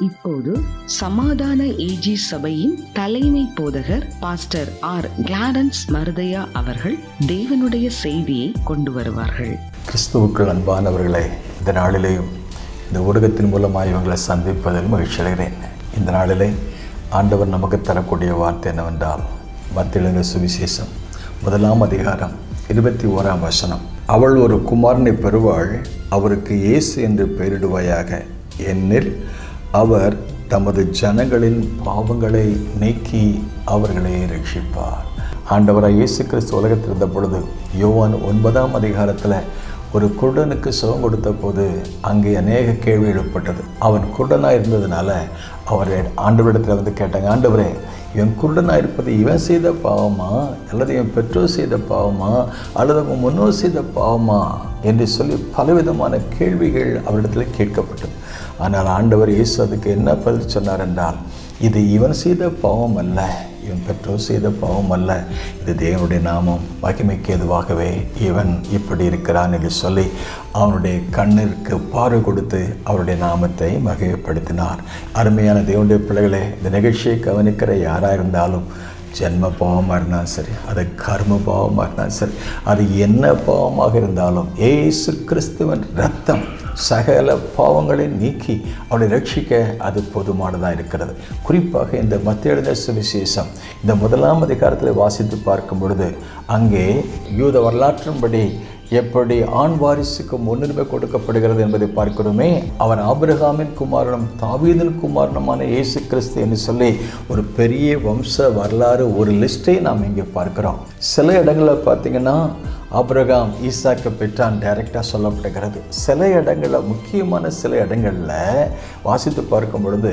இப்போது சமாதான ஏஜி சபையின் தலைமை போதகர் பாஸ்டர் ஆர் கிளாரன்ஸ் மருதையா அவர்கள் தேவனுடைய செய்தியை கொண்டு வருவார்கள். கிறிஸ்துவுக்குள் அன்பானவர்களே இந்த நாளிலேயும் இந்த ஊடகத்தின் மூலமாக இவங்களை சந்திப்பதில் மகிழ்ச்சி அடைகிறேன். இந்த நாளிலே ஆண்டவர் நமக்கு தரக்கூடிய வார்த்தை என்னவென்றால் மத்தியிலிருந்த சுவிசேஷம் முதலாம் அதிகாரம் இருபத்தி ஓராம் வசனம். அவள் ஒரு குமாரனை பெறுவாள் அவருக்கு இயேசு என்று பெயரிடுவாயாக. என்னில் அவர் தமது ஜனங்களின் பாவங்களை நீக்கி அவர்களை ரட்சிப்பார். ஆண்டவராக இயேசு கிறிஸ்து உலகத்தில் இருந்த பொழுது யோவான் ஒன்பதாம் அதிகாரத்தில் ஒரு குருடனுக்கு சுகம் கொடுத்த போது அங்கே அநேக கேள்வி எழுப்பட்டது அவன் குருடனாக இருந்ததுனால அவர் ஆண்டவரிடத்தில் வந்து கேட்டாங்க ஆண்டவரே இவன் குருடனாக இருப்பது இவன் செய்த பாவமா? அல்லது இவன் பெற்றோர் செய்த பாவமா? அல்லது உன் முன்னோர் செய்த பாவமா? என்று சொல்லி பலவிதமான கேள்விகள் அவரிடத்தில் கேட்கப்பட்டது. ஆனால் ஆண்டவர் இயேசு அதுக்கு என்ன பதில் சொன்னார் என்றால் இது இவன் செய்த பாவம் அல்ல இவன் பெற்றோர் செய்த பாவம் அல்ல. இது தேவனுடைய நாமம். மகிமைக்கு எதுவாகவே இவன் இப்படி இருக்கிறான் என்று சொல்லி அவனுடைய கண்ணிற்கு பார்வை கொடுத்து அவருடைய நாமத்தை மகிமைப்படுத்தினார். அருமையான தேவனுடைய பிள்ளைகளே இந்த நிகழ்ச்சியை கவனிக்கிற யாராக இருந்தாலும் ஜென்ம பாவமாக இருந்தாலும் சரி அது கர்ம பாவமாக இருந்தாலும் சரி அது என்ன பாவமாக இருந்தாலும் ஏசு கிறிஸ்துவன் ரத்தம் சகல பாவங்களை நீக்கி அவளை ரட்சிக்க அது போதுமானதாக இருக்கிறது. குறிப்பாக இந்த மத்திய சுவிசேஷம் இந்த முதலாம் அதிகாரத்தில் வாசித்து பார்க்கும் பொழுது அங்கே யூத வரலாற்றின்படி எப்படி ஆண் வாரிசுக்கு முன்னுரிமை கொடுக்கப்படுகிறது என்பதை பார்க்கிறோமே அவன் ஆபிரகாமின் குமாரனும் தாவீதின் குமாரனுமான இயேசு கிறிஸ்து என்று சொல்லி ஒரு பெரிய வம்ச வரலாறு ஒரு லிஸ்ட்டை நாம் இங்கே பார்க்கிறோம். சில இடங்களில் பார்த்தீங்கன்னா ஆபிரகாம் ஈசாக்கு பெற்றான் டைரெக்டாக சொல்லப்படுகிறது. சில இடங்களில் முக்கியமான சில இடங்களில் வாசித்து பார்க்கும் பொழுது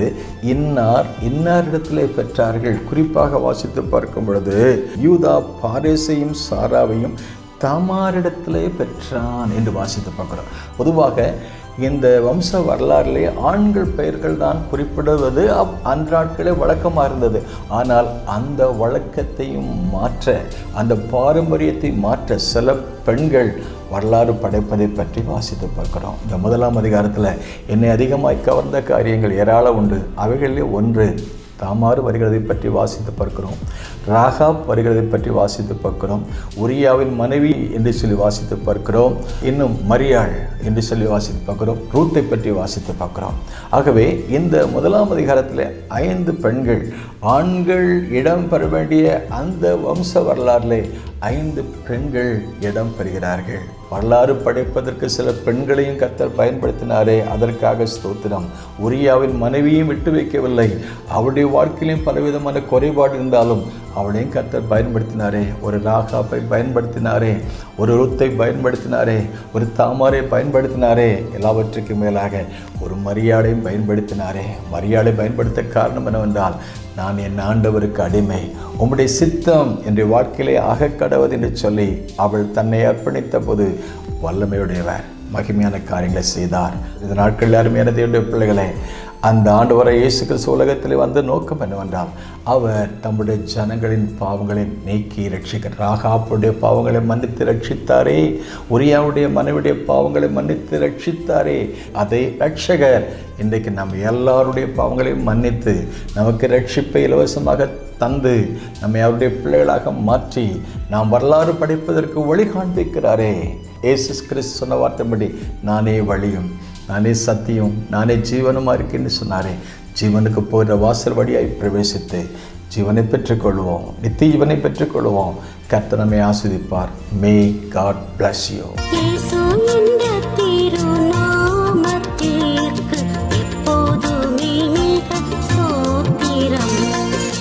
இன்னார் இன்னார் இடத்திலே பெற்றார்கள். குறிப்பாக வாசித்து பார்க்கும் பொழுது யூதா பாரேசையும் சாராவையும் தாமாரிடத்திலே பெற்றான் என்று வாசித்து பார்க்குறோம். பொதுவாக இந்த வம்ச வரலாறுலேயே ஆண்கள் பெயர்கள் தான் குறிப்பிடுவது அப் அன்றாட்களே வழக்கமாக இருந்தது. ஆனால் அந்த வழக்கத்தையும் மாற்ற அந்த பாரம்பரியத்தை மாற்ற சில பெண்கள் வரலாறு படைப்பதை பற்றி வாசித்து பார்க்குறோம். இந்த முதலாம் அதிகாரத்தில் என்னை அதிகமாக கவர்ந்த காரியங்கள் ஏராளம் உண்டு. அவைகளிலே ஒன்று தாமாறு வருகிறதை பற்றி வாசித்து பார்க்கிறோம். ராகாப் வருகிறதை பற்றி வாசித்து பார்க்கிறோம். உரியாவின் மனைவி என்று சொல்லி வாசித்து பார்க்கிறோம். இன்னும் மரியாள் என்று சொல்லி வாசித்து பார்க்கிறோம். ரூத்தை பற்றி வாசித்து பார்க்கிறோம். ஆகவே இந்த முதலாம் அதிகாரத்தில் ஐந்து பெண்கள் ஆண்கள் இடம் பெற வேண்டிய அந்த வம்ச வரலாறில் ஐந்து பெண்கள் இடம் பெறுகிறார்கள் வரலாறு படைப்பதற்கு சில பெண்களையும் கத்தர் பயன்படுத்தினாரே அதற்காக ஸ்தோத்திரம். உரியாவின் மனைவியும் விட்டு வைக்கவில்லை. அவருடைய வாழ்க்கையிலும் பலவிதமான குறைபாடு இருந்தாலும் அவளையும் கர்த்தர் பயன்படுத்தினாரே ஒரு ராகாப்பை பயன்படுத்தினாரே ஒரு ருத்தை பயன்படுத்தினாரே ஒரு தாமாரை பயன்படுத்தினாரே எல்லாவற்றுக்கும் மேலாக ஒரு மரியாதையும் பயன்படுத்தினாரே. மரியாதை பயன்படுத்த காரணம் என்னவென்றால் நான் என் ஆண்டவருக்கு அடிமை. உம்முடைய சித்தம் என்ற வாழ்க்கையிலே ஆகக்கடவது என்று சொல்லி அவள் தன்னை அர்ப்பணித்த போது வல்லமையுடையவர் மகிமையான காரியங்களை செய்தார். இந்த நாட்களில் அருமையான தேவனுடைய பிள்ளைகளே அந்த ஆண்டு வரை இயேசு கிறிஸ்து உலகத்தில் வந்த நோக்கம் என்னவென்றால் அவர் தம்முடைய ஜனங்களின் பாவங்களை நீக்கி ரட்சிக்கிறார் ராகாப்புடைய பாவங்களை மன்னித்து ரட்சித்தாரே உரியாவுடைய மனைவிடைய பாவங்களை மன்னித்து ரட்சித்தாரே அதை ரட்சகர் இன்றைக்கு நம்ம எல்லாருடைய பாவங்களையும் மன்னித்து நமக்கு ரட்சிப்பை இலவசமாக தந்து நம்மை அவருடைய பிள்ளைகளாக மாற்றி நாம் வரலாறு படைப்பதற்கு வழி காண்பிக்கிறாரே. ஏசஸ் கிறிஸ்து சொன்ன வார்த்தைப்படி நானே வழியும் நானே சத்தியம் நானே ஜீவனுமாக இருக்கேன்னு சொன்னாரே. ஜீவனுக்கு போகிற வாசல் வழியாய் பிரவேசித்து ஜீவனை பெற்றுக்கொள்வோம். நித்திய ஜீவனை பெற்றுக்கொள்வோம். கர்த்தனமே ஆஸ்வதிப்பார். May God bless you